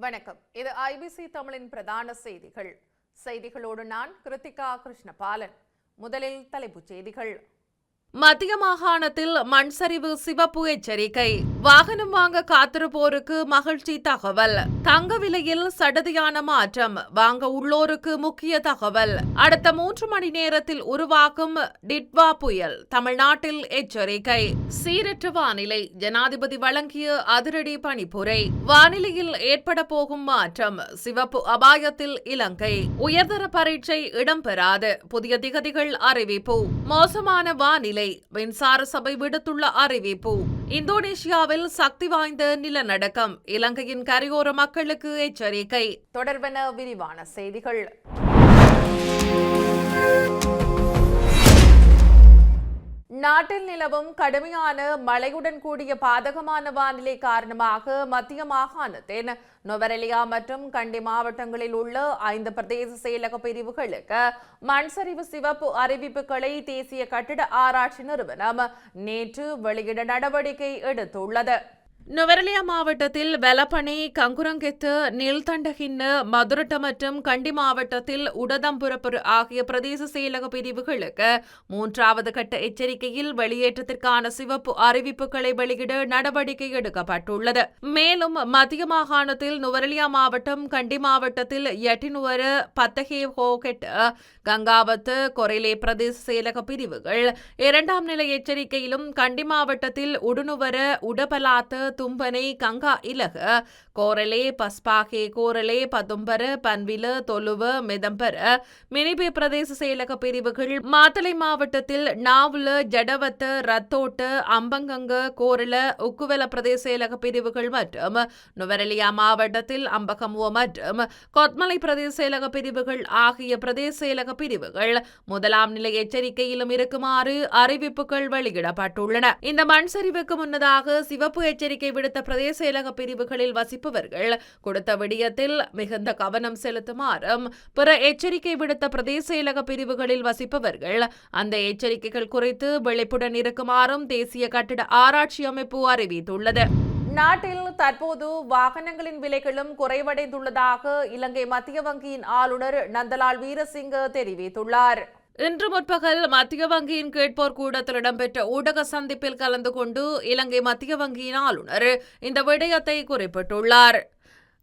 வணக்கம். இது ஐபிசி தமிழின் பிரதான செய்திகள். செய்திகளோடு நான் கிருத்திகா கிருஷ்ணபாலன். முதலில் தலைப்புச் செய்திகள். மத்திய மாகாணத்தில் மண் சரிவு சிவப்பு எச்சரிக்கை. வாகனம் வாங்க காத்திருப்போருக்கு மகிழ்ச்சி தகவல். தங்க விலையில் சடதியான மாற்றம். வாங்க உள்ளோருக்கு முக்கிய தகவல். அடுத்த மூன்று மணி நேரத்தில் உருவாக்கும் டிட்வா புயல். தமிழ்நாட்டில் எச்சரிக்கை. சீரற்ற வானிலை. ஜனாதிபதி வழங்கிய அதிரடி பணிப்புரை. வானிலையில் ஏற்பட போகும் மாற்றம். சிவப்பு அபாயத்தில் இலங்கை. உயர்தர பரீட்சை இடம்பெறாது. புதிய திகதிகள் அறிவிப்பு. மோசமான வானிலை மின்சார சபை விடுத்துள்ள அறிவிப்பு இந்தோனேஷியாவில் சக்தி வாய்ந்த நிலநடுக்கம் இலங்கையின் கரையோர மக்களுக்கு எச்சரிக்கை தொடர்பென விரிவான செய்திகள் நாட்டில் நிலவும் கடுமையான மழையுடன் கூடிய பாதகமான வானிலை காரணமாக மத்திய மாகாணத்தின் நொவரெலியா மற்றும் கண்டி மாவட்டங்களில் உள்ள ஐந்து பிரதேச செயலக பிரிவுகளுக்கு மண் சரிவு சிவப்பு அறிவிப்புகளை தேசிய கட்டிட ஆராய்ச்சி நிறுவனம் நேற்று வெளியிட நடவடிக்கை எடுத்துள்ளது. நுவரலியா மாவட்டத்தில் வெலப்பனை கங்குரங்கெத்து நில்தண்டகின்னு மதுரட்ட மற்றும் கண்டி மாவட்டத்தில் உடதம்புரப்புர் ஆகிய பிரதேச செயலக பிரிவுகளுக்கு மூன்றாவது கட்ட எச்சரிக்கையில் வெளியேற்றத்திற்கான சிவப்பு அறிவிப்புகளை வெளியிட நடவடிக்கை எடுக்கப்பட்டுள்ளது. மேலும் மத்திய மாகாணத்தில் நுவரெலியா மாவட்டம் கண்டி மாவட்டத்தில் எட்டினுவர பத்தகே ஹோகெட் கங்காவத்து கொரைலே பிரதேச செயலக பிரிவுகள் இரண்டாம் நிலை எச்சரிக்கையிலும் கண்டி மாவட்டத்தில் உடுனுவர உடபலாத்து தும்பனை கங்கா இலக கோரலே பஸ்பாகே கோரலே பதும்பர பன்வில தொலுவ மெதம்பர. மினிபே பிரதேச செயலக பிரிவுகள் மாத்தளை மாவட்டத்தில் நாவுல ஜடவத்த ரத்தோட்ட அம்பங்கங்க கோரல உக்குவல பிரதேச செயலக பிரிவுகள் மற்றும் நுவரெலியா மாவட்டத்தில் அம்பகமுவ மற்றும் கொத்மலை பிரதேச செயலக பிரிவுகள் ஆகிய பிரதேச செயலக பிரிவுகள் முதலாம் நிலை எச்சரிக்கையிலும் இருக்குமாறு அறிவிப்புகள் வெளியிடப்பட்டுள்ளன. இந்த மண் சரிவுக்கு முன்னதாக சிவப்பு எச்சரிக்கை விடுத்த பிரதேச செயலக பிரிவுகளில் வசிப்பவர்கள் கொடுத்த விடயத்தில் மிகுந்த கவனம் செலுத்துமாறும் பிற எச்சரிக்கை விடுத்த பிரதேச செயலக பிரிவுகளில் வசிப்பவர்கள் அந்த எச்சரிக்கைகள் குறித்து விழிப்புடன் இருக்குமாறும் தேசிய கட்டிட ஆராய்ச்சி அமைப்பு அறிவித்துள்ளது. நாட்டில் தற்போது வாகனங்களின் விலைகளும் குறைவடைந்துள்ளதாக இலங்கை மத்திய வங்கியின் ஆளுநர் நந்தலால் வீரசிங்க தெரிவித்துள்ளார். இன்று முற்பகல் மத்திய வங்கியின் கேட்போர் கூடத்தில் இடம்பெற்ற ஊடக சந்திப்பில் கலந்து கொண்டு இலங்கை மத்திய வங்கியின் ஆளுநர் இந்த விடயத்தை குறிப்பிட்டுள்ளார்.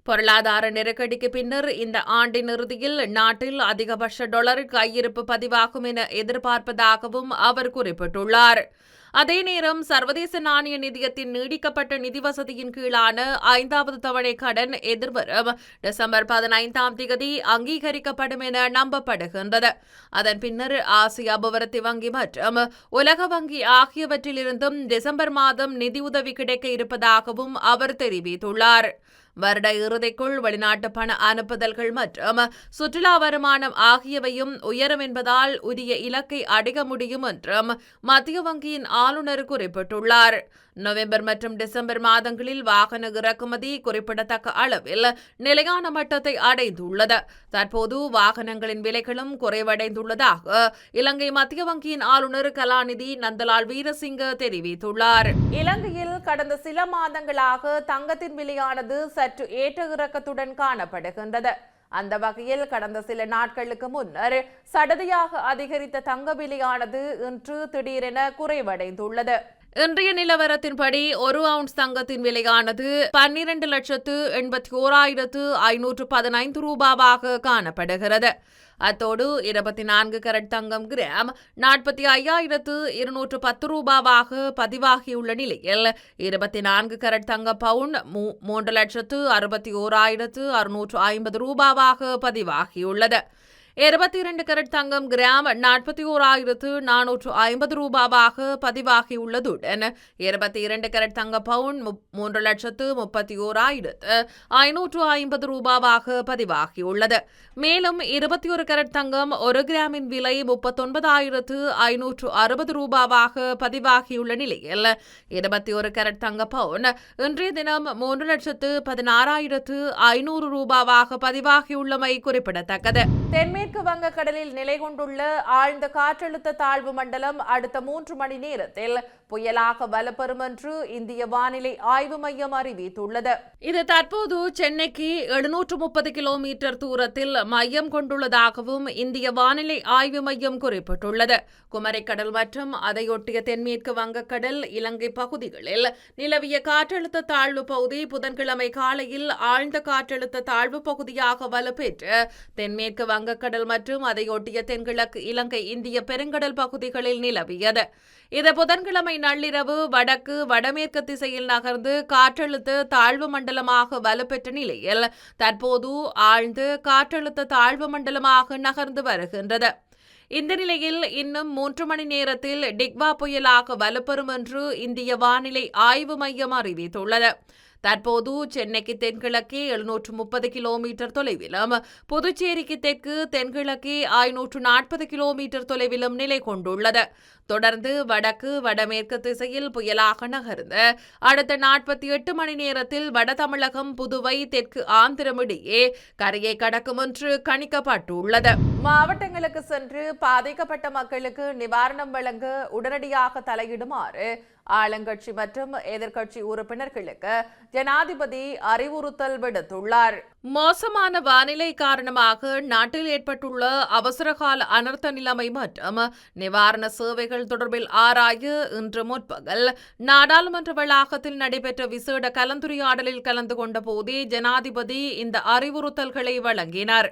பொருளாதார நெருக்கடிக்கு பின்னர் இந்த ஆண்டின் இறுதியில் நாட்டில் அதிகபட்ச டாலர் கையிருப்பு பதிவாகும் என எதிர்பார்ப்பதாகவும் அவர் குறிப்பிட்டுள்ளார். அதே நேரம் சர்வதேச நாணய நிதியத்தின் நீடிக்கப்பட்ட நிதி வசதியின் கீழான ஐந்தாவது தவணை கடன் எதிர்வரும். டிசம்பர் பதினைந்தாம் தேதி அங்கீகரிக்கப்படும் என நம்பப்படுகின்றது. அதன் பின்னர் ஆசிய அபிவிருத்தி வங்கி மற்றும் உலக வங்கி ஆகியவற்றிலிருந்தும் டிசம்பர் மாதம் நிதியுதவி கிடைக்க இருப்பதாகவும் அவர் தெரிவித்துள்ளார். வருட இறுதிக்குள் வெளிநாட்டு பண அனுப்புதல்கள் மற்றும் சுற்றுலா வருமானம் ஆகியவையும் உயரும் என்பதால் உரிய இலக்கை அடைய முடியும் என்றும் மத்திய வங்கியின் ஆளுநர் குறிப்பிட்டுள்ளார். நவம்பர் மற்றும் டிசம்பர் மாதங்களில் வாகன இறக்குமதி குறிப்பிடத்தக்க அளவில் நிலையான மட்டத்தை அடைந்துள்ளது. தற்போது வாகனங்களின் விலைகளும் குறைவடைந்துள்ளதாக இலங்கை மத்திய வங்கியின் ஆளுநர் கலாநிதி நந்தலால் வீரசிங்க தெரிவித்துள்ளார். இலங்கையில் கடந்த சில மாதங்களாக தங்கத்தின் விலையானது சற்று ஏற்ற இறக்கத்துடன் காணப்படுகின்றது. அந்த வகையில் கடந்த சில நாட்களுக்கு முன்னர் சடதியாக அதிகரித்த தங்க விலையானது இன்று திடீரென குறைவடைந்துள்ளது. இன்றைய நிலவரத்தின்படி ஒரு அவுன்ஸ் தங்கத்தின் விலையானது பன்னிரண்டு லட்சத்து எண்பத்தி ஓராயிரத்து ஐநூற்று பதினைந்து ரூபாவாக காணப்படுகிறது. அத்தோடு இருபத்தி நான்கு கரட் தங்கம் கிராம் நாற்பத்தி ஐயாயிரத்து இருநூற்று பத்து ரூபாவாக பதிவாகியுள்ள நிலையில் இருபத்தி நான்கு கரட் தங்க பவுண்ட் மூன்று லட்சத்து அறுபத்தி ஓராயிரத்து அறுநூற்று ஐம்பது ரூபாவாக பதிவாகியுள்ளது. இருபத்தி இரண்டு கரட் தங்கம் கிராம் நாற்பத்தி ஓராயிரத்து நானூற்று ஐம்பது ரூபாவாக பதிவாகியுள்ளதுடன் இருபத்தி இரண்டு கரட் தங்க பவுன் மூன்று லட்சத்து முப்பத்தி ஓராயிரத்து ஐநூற்று ஐம்பது ரூபாவாக பதிவாகியுள்ளது. மேலும் இருபத்தி ஒரு கரட் தங்கம் ஒரு கிராமின் விலை முப்பத்தொன்பதாயிரத்து ஐநூற்று அறுபது ரூபாவாக பதிவாகியுள்ள நிலையில் இருபத்தி ஒரு கரட் தங்க பவுன் இன்றைய தினம் மூன்று லட்சத்து பதினாறாயிரத்து ஐநூறு ரூபாவாக பதிவாகியுள்ளமை குறிப்பிடத்தக்கது. தென்மே மேற்கு வங்கக்கடலில் நிலை கொண்டுள்ள ஆழ்ந்த காற்றழுத்த தாழ்வு மண்டலம் அடுத்த மூன்று மணி நேரத்தில் புயலாக வலப்பெறும் என்று இந்திய வானிலை ஆய்வு மையம் அறிவித்துள்ளது. இது தற்போது சென்னைக்கு எழுநூற்று முப்பது கிலோமீட்டர் தூரத்தில் மையம் கொண்டுள்ளதாகவும் இந்திய வானிலை ஆய்வு மையம் குறிப்பிட்டுள்ளது. குமரிக்கடல் மற்றும் அதையொட்டிய தென்மேற்கு வங்கக்கடல் இலங்கை பகுதிகளில் நிலவிய காற்றழுத்த தாழ்வு பகுதி புதன்கிழமை காலையில் ஆழ்ந்த காற்றழுத்த தாழ்வு பகுதியாக வலுப்பெற்று தென்மேற்கு வங்கக்கடல் மற்றும் அதையொட்டிய தென்கிழக்கு இலங்கை இந்திய பெருங்கடல் பகுதிகளில் நிலவியது. இது புதன்கிழமை நள்ளிரவு வடக்கு வடமேற்கு திசையில் நகர்ந்து காற்றழுத்த தாழ்வு மண்டலமாக வலுப்பெற்ற நிலையில் தற்போது ஆழ்ந்து காற்றழுத்த தாழ்வு மண்டலமாக நகர்ந்து வருகின்றது. இந்த நிலையில் இன்னும் மூன்று மணி நேரத்தில் டிக்வா புயலாக வலுப்பெறும் என்று இந்திய வானிலை ஆய்வு மையம் அறிவித்துள்ளது. தற்போது சென்னைக்கு தென்கிழக்கே எழுநூற்று முப்பது கிலோமீட்டர் தொலைவிலும். புதுச்சேரிக்கு தெற்கு தென்கிழக்கே ஐநூற்று நாற்பது கிலோமீட்டர் தொலைவிலும் நிலை கொண்டுள்ளது. தொடர்ந்து வடக்கு வடமேற்கு திசையில் புயலாக நகர்ந்து அடுத்த நாற்பத்தி எட்டு மணி நேரத்தில் வட தமிழகம் புதுவை தெற்கு ஆந்திரம் இடையே கரையை கடக்கும் என்று கணிக்கப்பட்டுள்ளது. மாவட்டங்களுக்கு சென்று பாதிக்கப்பட்ட மக்களுக்கு நிவாரணம் வழங்க உடனடியாக தலையிடுமாறு ஆளுங்கட்சி மற்றும் எதிர்க்கட்சி உறுப்பினர்களுக்கு ஜனாதிபதி அறிவுறுத்தல் விடுத்துள்ளார். மோசமான வானிலை காரணமாக நாட்டில் ஏற்பட்டுள்ள அவசரகால அனர்த்த நிலைமை மற்றும் நிவாரண சேவைகள் தொடர்பில் ஆராய இன்று முற்பகல் நாடாளுமன்ற வளாகத்தில் நடைபெற்ற விசேட கலந்துரையாடலில் கலந்து கொண்ட போதே ஜனாதிபதி இந்த அறிவுறுத்தல்களை வழங்கினார்.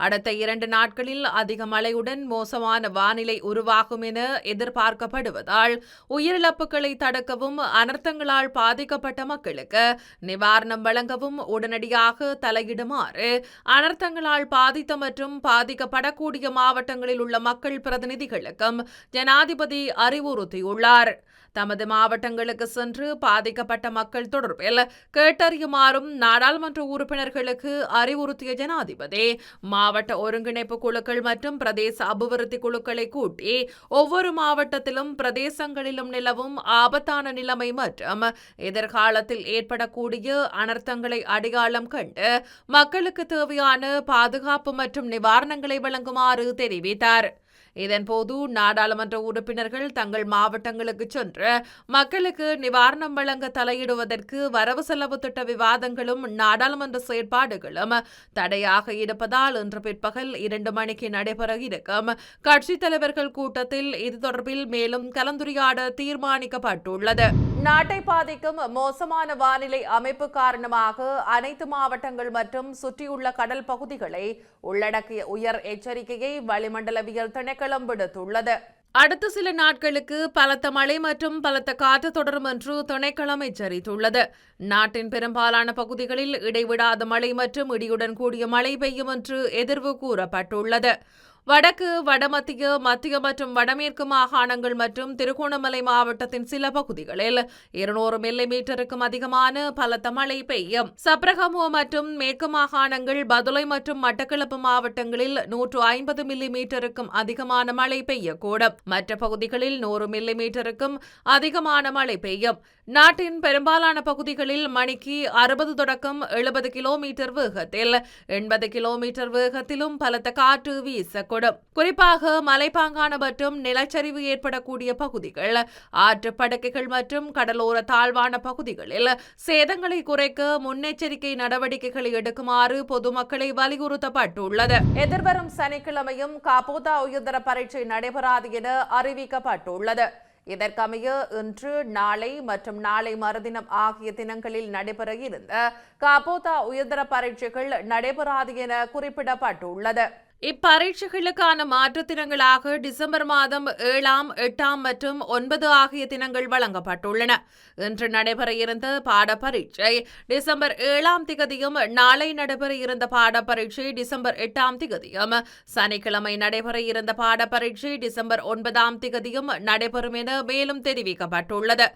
அடுத்த இரண்டு நாட்களில் அதிக மழையுடன் மோசமான வானிலை உருவாகும் என எதிர்பார்க்கப்படுவதால் உயிரிழப்புகளை தடுக்கவும் அனர்த்தங்களால் பாதிக்கப்பட்ட மக்களுக்கு நிவாரணம் வழங்கவும் உடனடியாக தலையிடுமாறு அனர்த்தங்களால் பாதித்த மற்றும் பாதிக்கப்படக்கூடிய மாவட்டங்களில் உள்ள மக்கள் பிரதிநிதிகளுக்கும் ஜனாதிபதி அறிவுறுத்தியுள்ளார். தமது மாவட்டங்களுக்கு சென்று பாதிக்கப்பட்ட மக்கள் தொடர்பில் கேட்டறியுமாறும் நாடாளுமன்ற உறுப்பினர்களுக்கு அறிவுறுத்திய ஜனாதிபதி மாவட்ட ஒருங்கிணைப்பு குழுக்கள் மற்றும் பிரதேச அபிவிருத்தி குழுக்களை கூட்டி ஒவ்வொரு மாவட்டத்திலும் பிரதேசங்களிலும் நிலவும் ஆபத்தான நிலைமை மற்றும் எதிர்காலத்தில் ஏற்படக்கூடிய அனர்த்தங்களை அடையாளம் கண்டு மக்களுக்கு தேவையான பாதுகாப்பு மற்றும் நிவாரணங்களை வழங்குமாறு தெரிவித்தார். இதன்போது நாடாளுமன்ற உறுப்பினர்கள் தங்கள் மாவட்டங்களுக்கு சென்று மக்களுக்கு நிவாரணம் வழங்க தலையிடுவதற்கு வரவு செலவு திட்ட விவாதங்களும் நாடாளுமன்ற செயற்பாடுகளும் தடையாக இருப்பதால் இன்று பிற்பகல் இரண்டு மணிக்கு நடைபெற இருக்கும். கட்சித் தலைவர்கள் கூட்டத்தில் இது தொடர்பில் மேலும் கலந்துரையாட தீர்மானிக்கப்பட்டுள்ளது. நாட்டை பாதிக்கும் மோசமான வானிலை அமைப்பு காரணமாக அனைத்து மாவட்டங்கள் மற்றும் சுற்றியுள்ள கடல் பகுதிகளை உள்ளடக்கிய உயர் எச்சரிக்கையை வளிமண்டலவியல் திணைக்களம் விடுத்துள்ளது. அடுத்த சில நாட்களுக்கு பலத்த மழை மற்றும் பலத்த காற்று தொடரும் என்று திணைக்களம் எச்சரித்துள்ளது. நாட்டின் பெரும்பாலான பகுதிகளில் இடைவிடாத மழை மற்றும் இடியுடன் கூடிய மழை பெய்யும் என்று எதிர்வு கூறப்பட்டுள்ளது. வடக்கு வடமத்திய மத்திய மற்றும் வடமேற்கு மாகாணங்கள் மற்றும் திருகோணமலை மாவட்டத்தின் சில பகுதிகளில் இருநூறு மில்லி மீட்டருக்கும் அதிகமான பலத்த மழை பெய்யும். சப்ரகமோ மற்றும் மேற்கு மாகாணங்கள் பதுளை மற்றும் மட்டக்களப்பு மாவட்டங்களில் நூற்று ஐம்பது மில்லி மீட்டருக்கும் அதிகமான மழை பெய்யக்கூடும். மற்ற பகுதிகளில் நூறு மில்லி மீட்டருக்கும் அதிகமான மழை பெய்யும். நாட்டின் பெரும்பாலான பகுதிகளில் மணிக்கு அறுபது தொடக்கம் எழுபது கிலோமீட்டர் வேகத்தில். எண்பது கிலோமீட்டர் வேகத்திலும் பலத்த காற்று வீசக்கூடும். குறிப்பாக மலைப்பாங்கான மற்றும் நிலச்சரிவு ஏற்படக்கூடிய பகுதிகள் ஆற்று படுக்கைகள் மற்றும் கடலோர தாழ்வான பகுதிகளில் சேதங்களை குறைக்க முன்னெச்சரிக்கை நடவடிக்கைகளை எடுக்குமாறு பொதுமக்களை வலியுறுத்தப்பட்டுள்ளது. எதிர்வரும் சனிக்கிழமையும் காப்போதா உயர்தர பரீட்சை நடைபெறாது என அறிவிக்கப்பட்டுள்ளது. இதற்கமைய இன்று நாளை மற்றும் நாளை மறுதினம் ஆகிய தினங்களில் நடைபெற இருந்த காபோதா உயர்தர பரீட்சைகள் நடைபெறாது என குறிப்பிடப்பட்டுள்ளது. இப்பரீட்சைகளுக்கான மாற்று தினங்களாக டிசம்பர் மாதம் ஏழாம் எட்டாம் மற்றும் ஒன்பது ஆகிய தினங்கள் வழங்கப்பட்டுள்ளன. இன்று நடைபெற இருந்த பாடப்பரீட்சை டிசம்பர் ஏழாம் திகதியும் நாளை நடைபெற இருந்த பாடப்பரீட்சை டிசம்பர் எட்டாம் திகதியும் சனிக்கிழமை நடைபெற இருந்த பாடப்பரீட்சை டிசம்பர் ஒன்பதாம் திகதியும் நடைபெறும் என மேலும் தெரிவிக்கப்பட்டுள்ளது.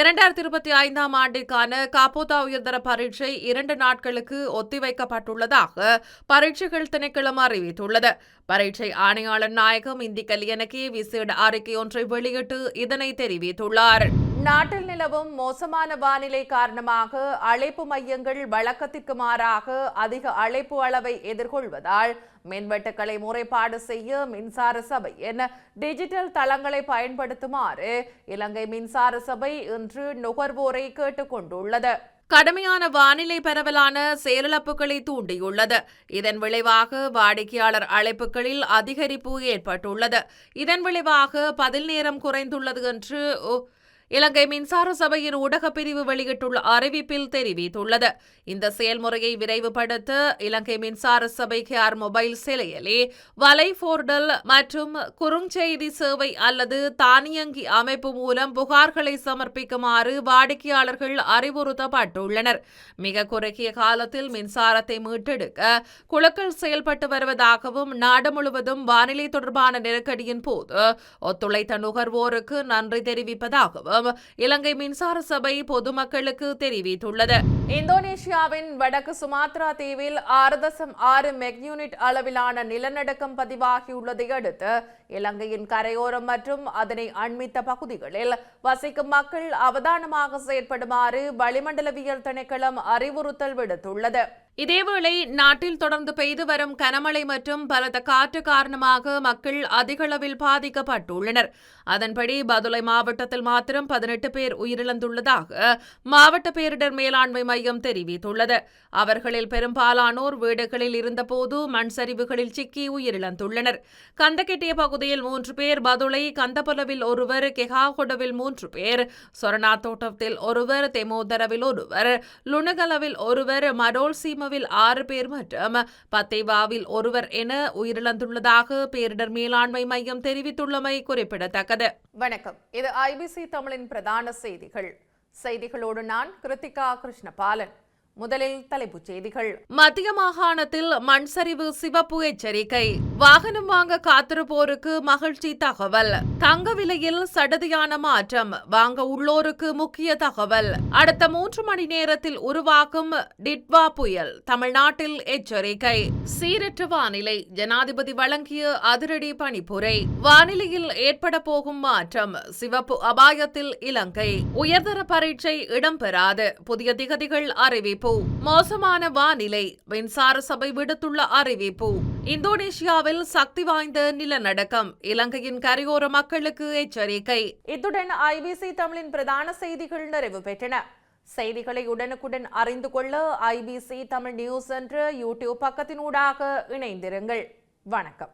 இரண்டாயிரத்தி இருபத்தி ஐந்தாம் ஆண்டிற்கான காப்போதா உயர்தர பரீட்சை இரண்டு நாட்களுக்கு ஒத்திவைக்கப்பட்டுள்ளதாக பரீட்சைகள் திணைக்களம் அறிவித்துள்ளது. பரீட்சை ஆணையாளர் நாயகம் இந்தி கல்யாணக்கே விசேட அறிக்கை ஒன்றை வெளியிட்டு இதனை தெரிவித்துள்ளார். நாட்டில் நிலவும் மோசமான வானிலை காரணமாக அழைப்பு மையங்கள் வழக்கத்திற்கு மாறாக அதிக அழைப்பு அளவை எதிர்கொள்வதால் மின்வெட்டுக்களை முறைப்பாடு செய்ய மின்சார சபை என டிஜிட்டல் தளங்களை பயன்படுத்துமாறு இலங்கை மின்சார சபை இன்று நுகர்வோரை கேட்டுக்கொண்டுள்ளது. கடுமையான வானிலை பரவலான செயலிழப்புகளை தூண்டியுள்ளது. இதன் விளைவாக வாடிக்கையாளர் அழைப்புகளில் அதிகரிப்பு ஏற்பட்டுள்ளது. இதன் விளைவாக பதில் நேரம் குறைந்துள்ளது என்று இலங்கை மின்சார சபையின் ஊடகப் பிரிவு வெளியிட்டுள்ள அறிவிப்பில் தெரிவித்துள்ளது. இந்த செயல்முறையை விரைவுபடுத்த இலங்கை மின்சார சபை கேர் மொபைல் செயலி வலை போர்டல் மற்றும் குறுஞ்செய்தி சேவை அல்லது தானியங்கி அமைப்பு மூலம் புகார்களை சமர்ப்பிக்குமாறு வாடிக்கையாளர்கள் அறிவுறுத்தப்பட்டுள்ளனர். மிக குறுகிய காலத்தில் மின்சாரத்தை மீட்டெடுக்க குழுக்கள் செயல்பட்டு வருவதாகவும் நாடு முழுவதும் வானிலை தொடர்பான நெருக்கடியின் போது ஒத்துழைத்த நுகர்வோருக்கு நன்றி தெரிவிப்பதாகவும் இலங்கை மின்சார சபை பொதுமக்களுக்கு தெரிவித்துள்ளது. இந்தோனேஷியாவின் வடக்கு சுமாத்ரா தீவில் ஆறு தசம் ஆறு மெக்யூனிட் அளவிலான நிலநடுக்கம் பதிவாகியுள்ளதை அடுத்து இலங்கையின் கரையோரம் மற்றும் அதனை அண்மித்த பகுதிகளில் வசிக்கும் மக்கள் அவதானமாக செயற்படுமாறு வளிமண்டலவியல் திணைக்களம் அறிவுறுத்தல் விடுத்துள்ளது. இதேவேளை நாட்டில் தொடர்ந்து பெய்து வரும் கனமழை மற்றும் பலத்த காற்று காரணமாக மக்கள் அதிகளவில் பாதிக்கப்பட்டுள்ளனர். அதன்படி பதுளை மாவட்டத்தில் மாத்திரம் பதினெட்டு பேர் உயிரிழந்துள்ளதாக மாவட்ட பேரிடர் மேலாண்மை மையம் தெரிவித்துள்ளது. அவர்களில் பெரும்பாலானோர் வீடுகளில் இருந்தபோது மண் சரிவுகளில் சிக்கி உயிரிழந்துள்ளனர். கந்தக்கெட்டிய பகுதியில் மூன்று பேர் பதுளை கந்தபுலவில் ஒருவர் கெகாகொடவில் மூன்று பேர் சொரணா தோட்டத்தில் ஒருவர் தெமோதரவில் ஒருவர் லுணுகலவில் ஒருவர் மடோல் சீமவில் ஆறு பேர் மற்றும் பத்தேவாவில் ஒருவர் என உயிரிழந்துள்ளதாக பேரிடர் மேலாண்மை மையம் தெரிவித்துள்ளமை குறிப்பிடத்தக்கது. வணக்கம். இது ஐபிசி தமிழின் பிரதான செய்திகள். செய்திகளோடு நான் கிருத்திகா கிருஷ்ணபாலன். முதலில் தலைப்புச் செய்திகள். மத்திய மாகாணத்தில் மண் சரிவு சிவப்பு எச்சரிக்கை. வாகனம் வாங்க காத்திருப்போருக்கு மகிழ்ச்சி தகவல். தங்க விலையில் சடதியான மாற்றம். வாங்க உள்ளோருக்கு முக்கிய தகவல். அடுத்த மூன்று மணி நேரத்தில் உருவாக்கும் டிட்வா புயல். தமிழ்நாட்டில் எச்சரிக்கை. சீரற்ற வானிலை. ஜனாதிபதி வழங்கிய அதிரடி பணிப்புரை. வானிலையில் ஏற்பட போகும் மாற்றம். சிவப்பு அபாயத்தில் இலங்கை. உயர்தர பரீட்சை இடம்பெறாது. புதிய திகதிகள் அறிவிப்பு. அறிவிப்பு. மோசமான வானிலை. மின்சார சபை விடுத்துள்ள அறிவிப்பு. இந்தோனேஷியாவில் சக்தி வாய்ந்த நிலநடுக்கம். இலங்கையின் கரையோர மக்களுக்கு எச்சரிக்கை. இத்துடன் ஐபிசி தமிழின் பிரதான செய்திகள் நிறைவு பெற்றன. செய்திகளை உடனுக்குடன் அறிந்து கொள்ள ஐபிசி தமிழ் நியூஸ் என்ற யூடியூப் பக்கத்தினூடாக இணைந்திருங்கள். வணக்கம்.